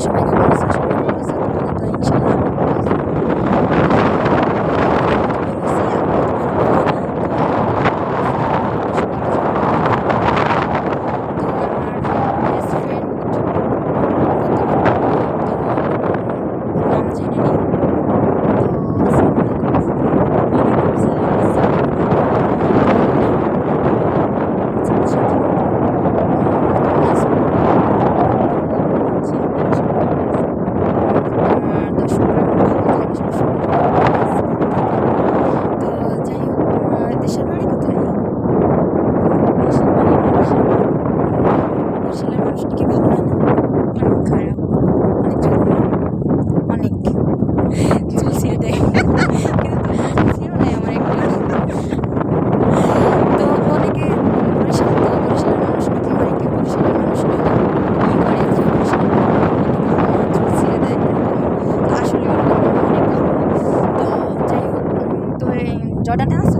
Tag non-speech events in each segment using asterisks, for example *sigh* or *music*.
সবাই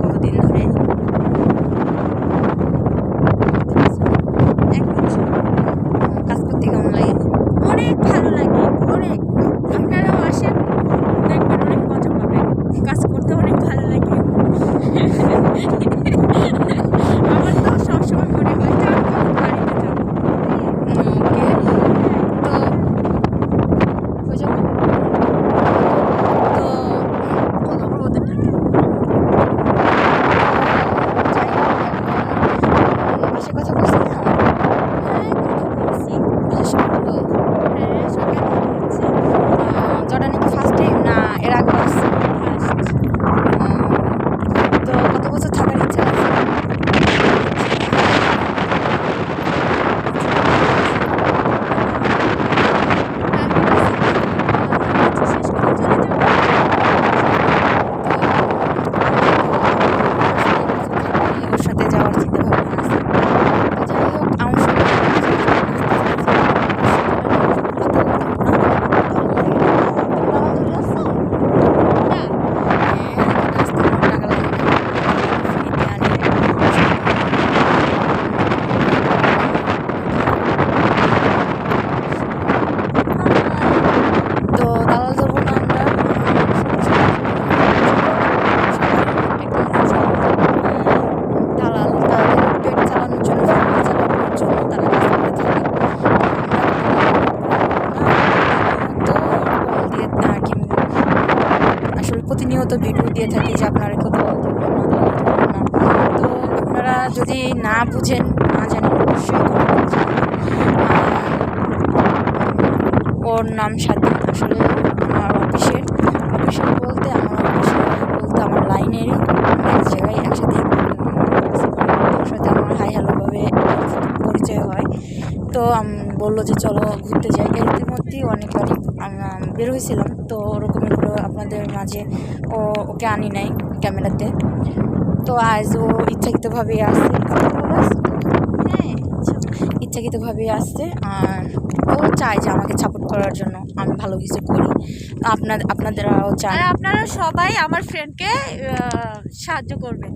জর্ডানে আসছো কতদিন ধরে প্রতিনিয়ত ভিডিও দিয়ে থাকি যে আপনারা কোথাও তো আপনারা যদি না বুঝেন, না জানেন, অবশ্যই ওর নাম সাথী আসলে আমার অফিসের অফিসের বলতে আমার অফিসে বলতে আমার লাইনেরই এক জায়গায় একসাথে সাথে আমার হাই হ্যালোভাবে পরিচয় হয়। তো বলল যে চলো ঘুরতে যাই। এর ইতিমধ্যেই অনেকবারই বের হয়েছিলাম। তো ওরকমই করে আপনাদের মাঝে ও ওকে আনি নাই ক্যামেরাতে। তো আজ ও ইচ্ছাকৃতভাবে আসছে। হ্যাঁ ইচ্ছাকৃতভাবে আসছে। আর ও চায় যে আমাকে সাপোর্ট করার জন্য। আমি ভালো কিছু করি। আপনাদের আপনাদেরও চায়। আপনারা সবাই আমার ফ্রেন্ডকে সাহায্য করবেন।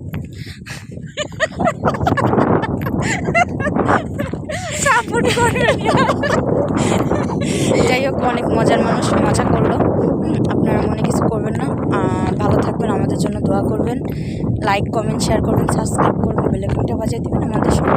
*laughs* সাপোর্ট করে যাই হোক, অনেক মজার মানুষ মজা করল। আপনারা মনে কিছু করবেন না। ভালো থাকবেন, আমাদের জন্য দোয়া করবেন। লাইক কমেন্ট শেয়ার করবেন সাবস্ক্রাইব করবেন বেলাইকনটা বাজিয়ে দেবেন। আমাদের সঙ্গে